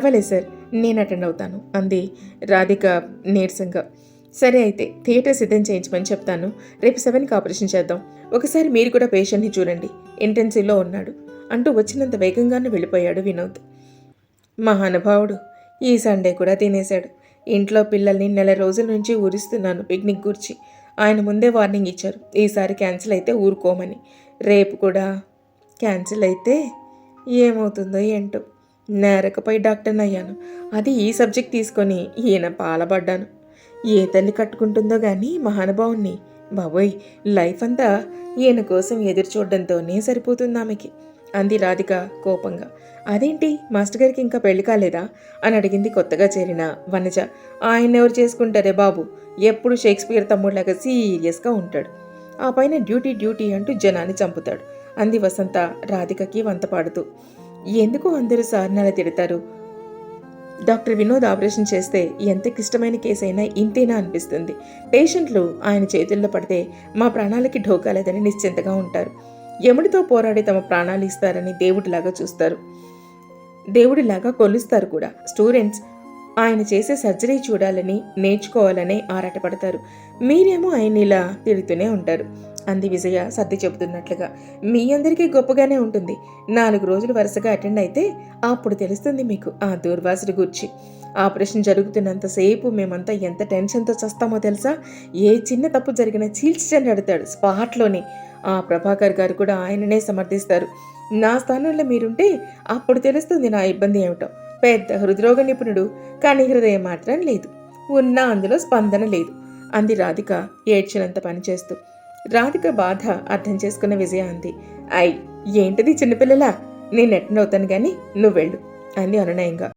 పర్వాలేదు సార్ నేను అటెండ్ అవుతాను. అంది రాధిక నీరసంగా. సరే అయితే థియేటర్ సిద్ధం చేయించమని చెప్తాను. రేపు సెవెన్కి ఆపరేషన్ చేద్దాం. ఒకసారి మీరు కూడా పేషెంట్ని చూడండి. ఇంటెన్సివ్లో ఉన్నాడు. అంటూ వచ్చినంత వేగంగానే వెళ్ళిపోయాడు వినోద్. మహానుభావుడు ఈ సండే కూడా తినేశాడు. ఇంట్లో పిల్లల్ని నెల రోజుల నుంచి ఊరిస్తున్నాను పిక్నిక్ గురించి. ఆయన ముందే వార్నింగ్ ఇచ్చారు. ఈసారి క్యాన్సిల్ అయితే ఊరుకోమని. రేపు కూడా క్యాన్సిల్ అయితే ఏమవుతుందో ఏంటో. నేరకపోయి డాక్టర్ని అయ్యాను. అది ఈ సబ్జెక్ట్ తీసుకొని ఈయన పాలబడ్డాను ఏ తల్లి కట్టుకుంటుందో కానీ మహానుభావుణ్ణి. బాబోయ్ లైఫ్ అంతా ఈయన కోసం ఎదురు చూడడంతోనే సరిపోతుంది ఆమెకి. అంది రాధిక కోపంగా. అదేంటి మాస్టర్ గారికి ఇంకా పెళ్ళి కాలేదా? అని అడిగింది కొత్తగా చేరిన వనజ. ఆయన ఎవరు చేసుకుంటారే బాబు? ఎప్పుడు షేక్స్పియర్ తమ్ముళ్ళగా సీరియస్గా ఉంటాడు. ఆ పైన డ్యూటీ డ్యూటీ అంటూ జనాన్ని చంపుతాడు. అంది వసంత రాధికకి వంత పాడుతూ ఎందుకు అందరూ సార్ని అలా తిడతారు? డాక్టర్ వినోద్ ఆపరేషన్ చేస్తే ఎంత క్లిష్టమైన కేసు అయినా ఇంతేనా అనిపిస్తుంది. పేషెంట్లు ఆయన చేతుల్లో పడితే మా ప్రాణాలకి ఢోకా లేదని నిశ్చింతగా ఉంటారు. యముడితో పోరాడి తమ ప్రాణాలు ఇస్తారని దేవుడిలాగా చూస్తారు. దేవుడిలాగా కొలుస్తారు కూడా. స్టూడెంట్స్ ఆయన చేసే సర్జరీ చూడాలని నేర్చుకోవాలని ఆరాటపడతారు. మీరేమో ఆయన ఇలా తిడుతూనే ఉంటారు. అంది విజయ సర్ది చెబుతున్నట్లుగా. మీ అందరికీ గొప్పగానే ఉంటుంది. నాలుగు రోజులు వరుసగా అటెండ్ అయితే అప్పుడు తెలుస్తుంది మీకు ఆ దూర్వాసుడి గురించి. ఆపరేషన్ జరుగుతున్నంతసేపు మేమంతా ఎంత టెన్షన్తో చస్తామో తెలుసా? ఏ చిన్న తప్పు జరిగినా చీల్చి చెండాడుతాడు స్పాట్లోనే. ఆ ప్రభాకర్ గారు కూడా ఆయననే సమర్థిస్తారు. నా స్థానంలో మీరుంటే అప్పుడు తెలుస్తుంది నా ఇబ్బంది ఏమిటో. పెద్ద హృద్రోగ నిపుణుడు కానీ హృదయం మాత్రం లేదు. ఉన్నా అందులో స్పందన లేదు. అంది రాధిక ఏడ్చినంత పనిచేస్తూ రాధిక బాధ అర్థం చేసుకున్న విజయ అంది. ఐ ఏంటిది చిన్నపిల్లలా? నేను ఎట్టనవుతాను కానీ నువ్వు వెళ్ళు అంది అనునయంగా.